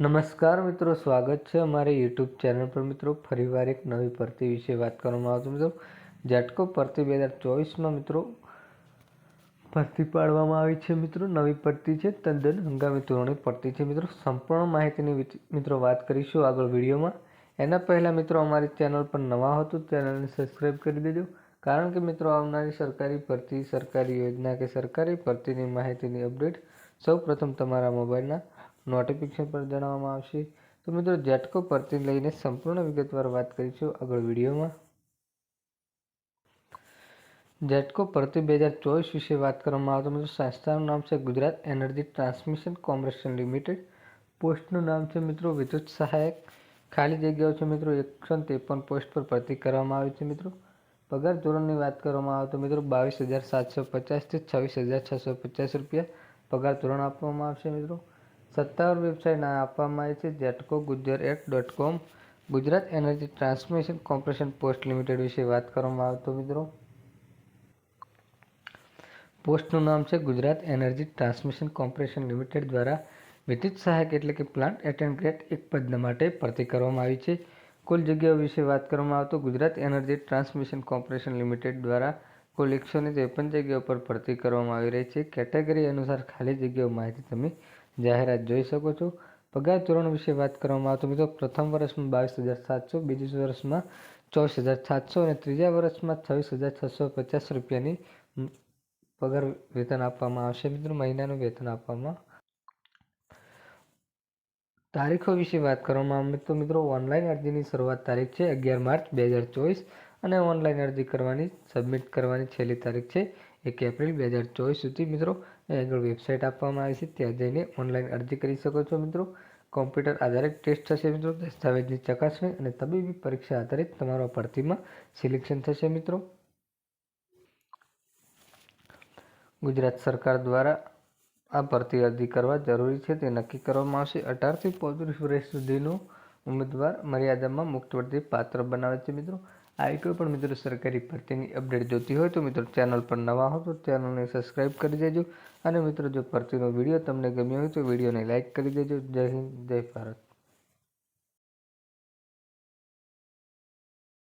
નમસ્કાર મિત્રો, સ્વાગત છે અમારી યુટ્યુબ ચેનલ પર. મિત્રો, ફરીવાર એક નવી ભરતી વિશે વાત કરવામાં આવશે. મિત્રો, ઝટકો ભરતી બે હજાર ચોવીસમાં મિત્રો ભરતી પાડવામાં આવી છે. મિત્રો, નવી ભરતી છે, તદ્દન હંગામી ધોરણે ભરતી છે. મિત્રો, સંપૂર્ણ માહિતીની મિત્રો, વાત કરીશું આગળ વિડીયોમાં. એના પહેલાં મિત્રો, અમારી ચેનલ પર નવા હો તો ચેનલને સબસ્ક્રાઈબ કરી દેજો. કારણ કે મિત્રો, આવનારી સરકારી ભરતી, સરકારી યોજના કે સરકારી ભરતીની માહિતીની અપડેટ સૌ પ્રથમ તમારા મોબાઈલના નોટિફિકેશન પર જણાવવામાં આવશે. તો મિત્રો જેટકો ભરતી લઈને સંપૂર્ણ વિગતવાર વાત કરીશું આગળ વિડીયોમાં. જેટકો ભરતી બે હજાર ચોવીસ વિશે વાત કરવામાં આવે તો મિત્રો, સંસ્થાનું નામ છે Gujarat energy transmission corporation limited. પોસ્ટનું નામ છે મિત્રો, વિદ્યુત સહાયક. ખાલી જગ્યાઓ છે મિત્રો, એકસો ત્રેપન પોસ્ટ પર ભરતી કરવામાં આવી છે મિત્રો. પગાર ધોરણની વાત કરવામાં આવે તો મિત્રો, બાવીસ હજાર સાતસો પચાસથી છવ્વીસ હજાર છસો પચાસ રૂપિયા પગાર ધોરણ આપવામાં આવશે મિત્રો. સત્તાવાર વેબસાઇટ આપવામાં આવી છે GETCO Gujar at dot com Gujarat energy transmission corporation post limited વિશે વાત કરવામાં આવે તો મિત્રો. પોસ્ટનું નામ છે Gujarat energy transmission corporation limited દ્વારા વિદ્યુત સહાયક એટલે કે પ્લાન્ટ એટેન્ડ ગ્રેટ એક પદ માટે ભરતી કરવામાં આવી છે. કુલ જગ્યાઓ વિશે વાત કરવામાં આવે Gujarat energy transmission corporation limited દ્વારા કુલ એકસો ને ત્રેપન જગ્યાઓ પર ભરતી કરવામાં આવી રહી છે, કેટેગરી અનુસાર ખાલી જગ્યાઓ માહિતી તમે જાહેરાત જોઈ શકો છો. પગાર ધોરણ વિશે વાત કરવામાં આવે મિત્રો, પ્રથમ વર્ષમાં બાવીસ હજાર સાતસો, બીજા વર્ષમાં ચોવીસ હજાર સાતસો અને ત્રીજા વર્ષમાં છવ્વીસ હજાર છસો પચાસ રૂપિયાની પગાર વેતન આપવામાં આવશે. મિત્રો, મહિનાનું વેતન આપવામાં તારીખો વિશે વાત કરવામાં આવે તો મિત્રો, ઓનલાઈન અરજીની શરૂઆત તારીખ છે અગિયાર માર્ચ, બે હજાર ચોવીસ. અને ઓનલાઈન અરજી કરવાની, સબમિટ કરવાની છેલ્લી તારીખ છે, એક એપ્રિલ બે હજાર ચોવીસ સુધી, મિત્રો. આગળ વેબસાઇટ આપવામાં આવી છે, ત્યાં જઈને ઓનલાઈન અરજી કરી શકો છો, મિત્રો. કોમ્પ્યુટર આધારિત ટેસ્ટ થશે, મિત્રો. દસ્તાવેજની ચકાસણી અને તબીબી પરીક્ષા આધારિત તમારા ભરતીમાં સિલેક્શન થશે, મિત્રો. ગુજરાત સરકાર દ્વારા આ ભરતી અરજી કરવા જરૂરી છે, તે નક્કી કરવામાં આવશે. અઢારથી પોત્રીસ વર્ષ સુધીનો ઉમેદવાર મર્યાદામાં મુક્ત પાત્ર બનાવે છે, મિત્રો. આવી કોઈ પણ મિત્રો સરકારી ભરતીની અપડેટ જોતી હોય તો મિત્રો ચેનલ પર નવા હો તો ચેનલને સબસ્ક્રાઈબ કરી દેજો. અને મિત્રો જો ભરતીનો વીડિયો તમને ગમ્યો હોય તો વિડીયોને લાઇક કરી દેજો. જય હિન્દ, જય ભારત.